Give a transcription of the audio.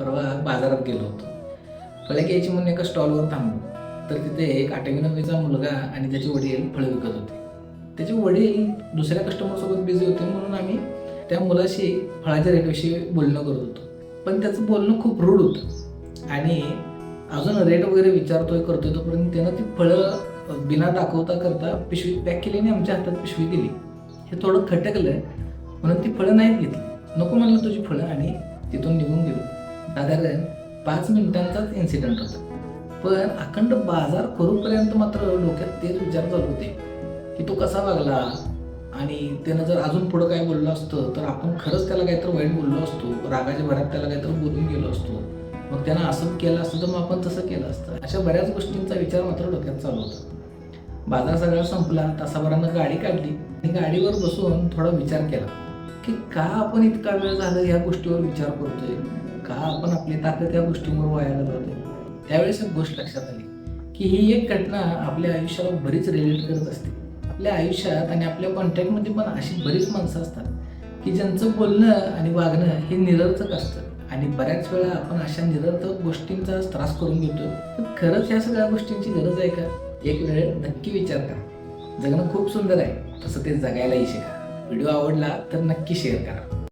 परवा बाजारात गेलो होतो. फळे घ्यायची म्हणून एका स्टॉलवर थांबलो. तर तिथे एक आठवी नववीचा मुलगा आणि त्याचे वडील फळं विकत होते. त्याचे वडील दुसऱ्या कस्टमरसोबत बिझी होते म्हणून आम्ही त्या मुलाशी फळाच्या रेटविषयी बोलणं करत होतो. पण त्याचं बोलणं खूप रूढ होतं. आणि अजून रेट वगैरे विचारतोय करतोय तोपर्यंत त्यानं ती फळं बिना दाखवता करता पिशवी पॅक केली आणि आमच्या हातात पिशवी दिली. हे थोडं खटकलं म्हणून ती फळं नाहीत घेतली. नको म्हणलं तुझी फळं आणि तिथून निघून गेलो. साधारण पाच मिनिटांचाच इन्सिडेंट होता. पण अखंड बाजार करूपर्यंत मात्र डोक्यात तेच विचार चालू होते की तो कसा वागला? आणि त्यानं जर अजून पुढं काय बोललं असतं तर आपण खरंच त्याला काहीतरी वाईट बोललो असतो रागाच्या भरात त्याला काहीतरी बोलून गेलो असतो. मग त्यानं असं केलं असतं तर मग आपण तसं केलं असतं. अशा बऱ्याच गोष्टींचा विचार मात्र डोक्यात चालू होता. बाजार सगळा संपला तासाभरानं गाडी काढली. आणि गाडीवर बसून थोडा विचार केला की का आपण इतका वेळ झाला ह्या गोष्टीवर विचार करतोय? का? आपण आपली ताकद या गोष्टींवर वाया जातो त्यावेळेस एक गोष्ट लक्षात आली की ही एक घटना आपल्या आयुष्याला बरीच रिलेट करत असते. आपल्या आयुष्यात आणि आपल्या कॉन्टॅक्टमध्ये पण अशी बरीच माणसं असतात की ज्यांचं बोलणं आणि वागणं हे निरर्थक असतं. आणि बऱ्याच वेळा आपण अशा निरर्थक गोष्टींचा त्रास करून घेतो तर खरंच या सगळ्या गोष्टींची गरज आहे का? एक वेळ नक्की विचार करा. जगणं खूप सुंदर आहे. तसं ते जगायलाही शिका. व्हिडिओ आवडला तर नक्की शेअर करा.